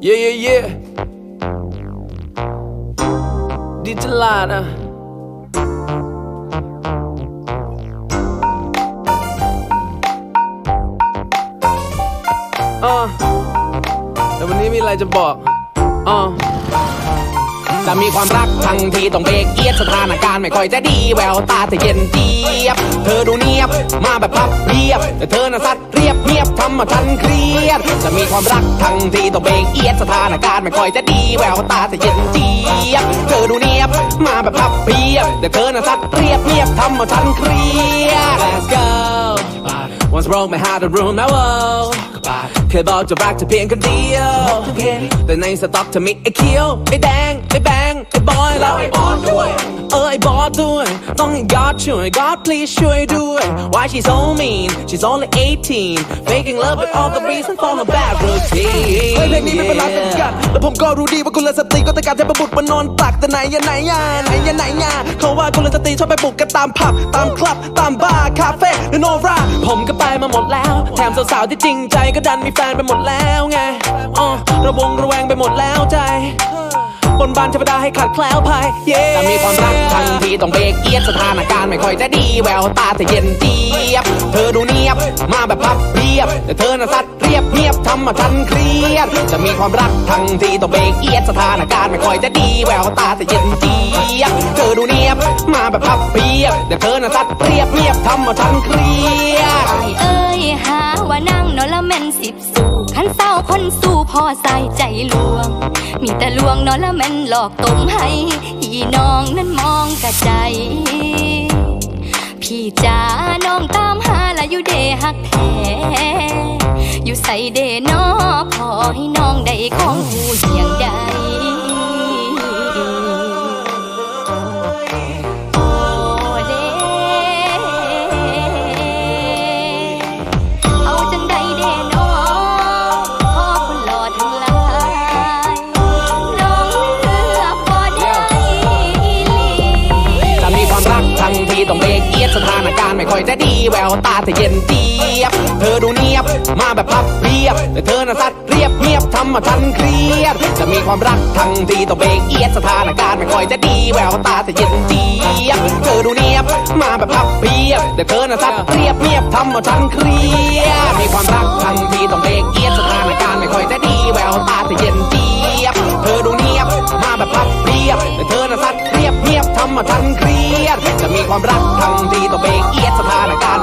Yeah, yeah, yeah. Di Jelana. Uh. แต่วันนี้มีอะไรจะบอกอ่า จะมีความรักทั้งทีต้องเบรกเอียดสถานการณ์ไม่ค่อยจะดีแววตาเธอเย็นเจียบ เธอดูเนียบมาแบบพับเพียบ แต่เธอน่ะสัตว์เรียบเงียบทำมาฉันเครียด จะมีความรักทั้งทีต้องเบรกเอียดสถานการณ์ไม่ค่อยจะดีแววตาเธอเย็นเจียบ เธอดูเนียบมาแบบพับเพียบ แต่เธอน่ะสัตว์เรียบเงียบทำมาฉันเครียด Let's go Once broke my heart and ruined my world เคยบอกจะรักเธอเพียงคนเดียวแต่ในสต็อก เธอมีไอ้เขียวไอ้แดงไอ้แบงไอ้บอยแล้วไอ้บอสด้วยเออไอ้บอสด้วย ต้องให้ God ช่วย God please ช่วยด้วย Why she's so mean She's only 18 Making love with all the reason for her bad routine เฮ้ยเพลงนี้ไม่เป็นไรจำกัดแล้วผมก็รู้ดีว่าคุณละสตรีก็ต้องการเทพบุตรมานอนตักแต่ไหนยะไหนยะไหนยะไหนยะเขาว่าคุณละสตรีชอบไปบุกกันตามผับ ตามคลับ ตามบาร์คาเฟ่และโนราผมก็ไปมาหมดแล้ว แถมสาวๆที่จริงใจก็ดันมีแฟนไปหมดแล้วไงอ๋อระวงระแวงไปหมดแล้วใจ บนบานเทวดาให้ขัดแคล้วภัยเย้จะมีความรักทั้งทีต้องเบรกเอียดสถานการณ์ไม่ค่อยจะดีแววตาเธอเย็นเจี๊ยบ เธอดูเนียบมาแบบพับเพียบ แต่เธอน่ะสัตว์เรียบเงียบทำมาฉันเครียด จะมีความรักทั้งทีต้องเบรกเอียดสถานการณ์ไม่ค่อยจะดีแววตาเธอเย็นเจี๊ยบ เธอดูเนียบมาแบบพับเพียบ แต่เธอน่ะสัตว์เรียบเงียบทำมาฉันเครียดานานั่งนอนละแม่นสิบสู่ขันเศร้าคนสู้พอใส่ใจลวง มีแต่ลวงนอนละแม่นหลอกตมให้พี่น้องนั้นมองกระใจพี่จ๋าน้องตามหาละอยู่เดหักแท้อยู่ใส่เดนอขอให้น้องได้ของหูเหีย อยจะดีแววตาเธอเย็นเจี๊ยบ เธอดูเนียบมาแบบพับเพียบ แต่เธอน่ะสัตว์เรียบเงียบทำมาฉันเครียด จะมีความรักทั้งทีต้องเบรกเอียดสถานการณ์ไม่ค่อยจะดีแววตาเธอเย็นเจี๊ยบ เธอดูเนียบมาแบบพับเพียบ แต่เธอน่ะสัตว์เรียบเงียบทำมาฉันเครียด มีความรัก รียบแต่เธอน่ะสัตว์เรียบเงียบทำมาฉันเครียดจะมีความรักทั้งทีต่อเบรกเอียดสถานการณ์